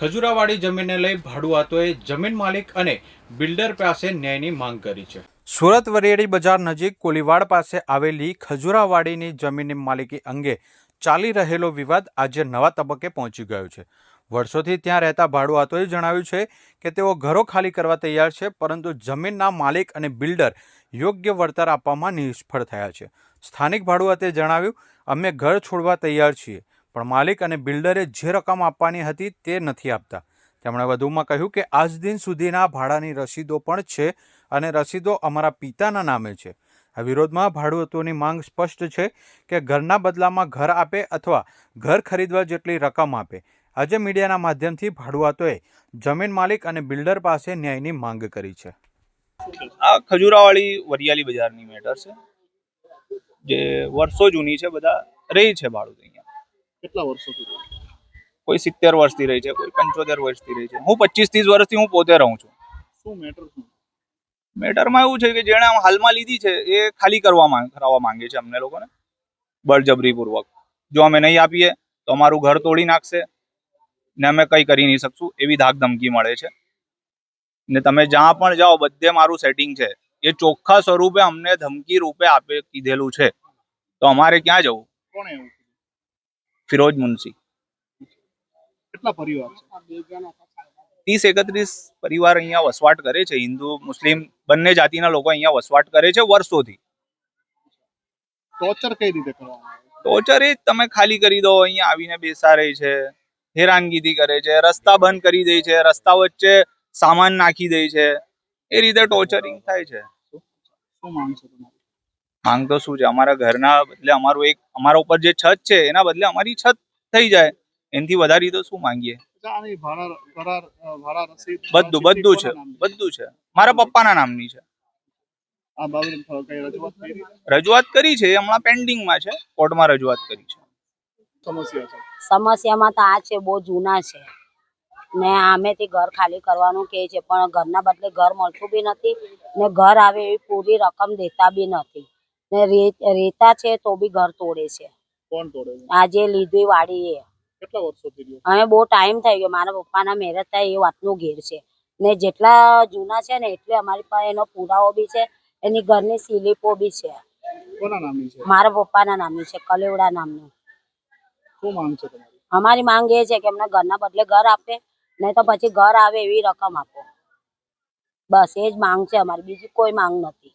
ખજુરાવાડી જમીનને લઈ ભાડુઆતોએ જમીન માલિક અને બિલ્ડર પાસે ન્યાયની માંગ કરી છે. સુરત વરિયાળી બજાર નજીક કોલીવાડ પાસે આવેલી ખજુરાવાડીની જમીનની માલિકી અંગે ચાલી રહેલો વિવાદ આજે નવા તબક્કે પહોંચી ગયો છે. વર્ષોથી ત્યાં રહેતા ભાડુઆતોએ જણાવ્યું છે કે તેઓ ઘરો ખાલી કરવા તૈયાર છે, પરંતુ જમીનના માલિક અને બિલ્ડર યોગ્ય વળતર આપવામાં નિષ્ફળ થયા છે. સ્થાનિક ભાડુઆતે જણાવ્યું, અમે ઘર છોડવા તૈયાર છીએ. પણ માલિક અને બિલ્ડરે જે રકમ આપવાની હતી તે નથી આપતા. તેમણે વધુમાં કહ્યું કે આજ દિન સુધીના ભાડાની રસીદો પણ છે અને રસીદો અમારા પિતાના નામે છે. આ વિરોધમાં ભાડુતોની માંગ સ્પષ્ટ છે કે ઘરના બદલામાં ઘર આપે અથવા ઘર ખરીદવા જેટલી રકમ આપે. આજે મીડિયાના માધ્યમથી ભાડુઆતોએ જમીન માલિક અને બિલ્ડર પાસે ન્યાયની માંગ કરી છે. આ ખજુરાવાળી વરિયાળી બજારની મેટર છે. જે વર્ષો જૂની છે, બધા રહી છે ભાડું અહીંયા. કેટલા વર્ષોથી કોઈ સિત્તેર વર્ષથી રહી છે કોઈ પંચોતેર વર્ષથી રહી છે. હું પચીસ ત્રીસ વર્ષથી હું પોતે રહું છું. શું મેટર શું મેટરમાં એવું છે કે જેણે હાલમાં લીધી છે એ ખાલી કરવા કરાવવા માંગે છે અમને લોકોને. બળજબરીપૂર્વક. જો અમે નહીં આપીએ તો અમારું ઘર તોડી નાખશે ને અમે કંઈ કરી નહીં શકશું એવી ધાક ધમકી મળે છે. ને તમે જ્યાં પણ જાઓ બધે મારું સેટિંગ છે. એ ચોખ્ખા સ્વરૂપે અમને ધમકી રૂપે આપે કીધેલું છે. તો અમારે ક્યાં જવું? કોણ એવું? ફિરોજ મુનશી. કેટલા પરિવાર છે? ત્રીસ એકત્રીસ પરિવાર અહીંયા વસવાટ કરે છે. હિન્દુ મુસ્લિમ બંને જાતિના લોકો અહીંયા વસવાટ કરે છે વર્ષોથી. ટોર્ચર કઈ રીતે કરવામાં ટોર્ચર એ તમે ખાલી કરી દો અહીંયા આવીને બેસાડે છે હેરાનગીથી કરે છે રસ્તા બંધ કરી દે છે રસ્તા વચ્ચે સામાન નાખી દે છે. એ રીતે ટોર્ચરિંગ થાય છે. શું માંગ છે તમારી? માંગ તો શું છે? અમારા ઘરના બદલે અમારું એક અમારા ઉપર જે છત છે એના બદલે અમારી છત થઈ જાય. એનાથી વધારી તો શું માંગીએ? બધું બધું છે? બધું છે. મારા પપ્પાના નામની છે. રજૂઆત કરી? છે હમણાં પેન્ડિંગમાં છે કોર્ટમાં રજૂઆત કરી છે. છે. સમસ્યામાં તો આ છે બહુ જૂના છે. ને આમેથી ઘર ખાલી કરવાનું કહે છે પણ ઘરના બદલે ઘર મળતું બી નથી ને ઘર આવે એવી પૂરી રકમ દેતા બી નથી. ને રેતા છે તો બી ઘર તોડે છે. કોણ તોડે છે? આજે લીધી વાડી એ. કેટલા હવે બહુ ટાઈમ થઈ ગયો. મારા પપ્પાના મેરેજ થાય એ વાતનું ઘેર છે. ને જેટલા જૂના છે ને એટલે અમારી પાસે એનો પુરાવો બી છે એની ઘરની સ્લીપો બી છે. કોના નામની છે? મારા પપ્પાના નામની છે કલેવડા નામનું. શું માંગ છે તમારી? અમારી માંગ એ છે કે અમને ઘરના બદલે ઘર આપે નહીં તો પછી ઘર આવે એવી રકમ આપો. બસ એ જ માંગ છે અમારી. બીજી કોઈ માંગ નથી.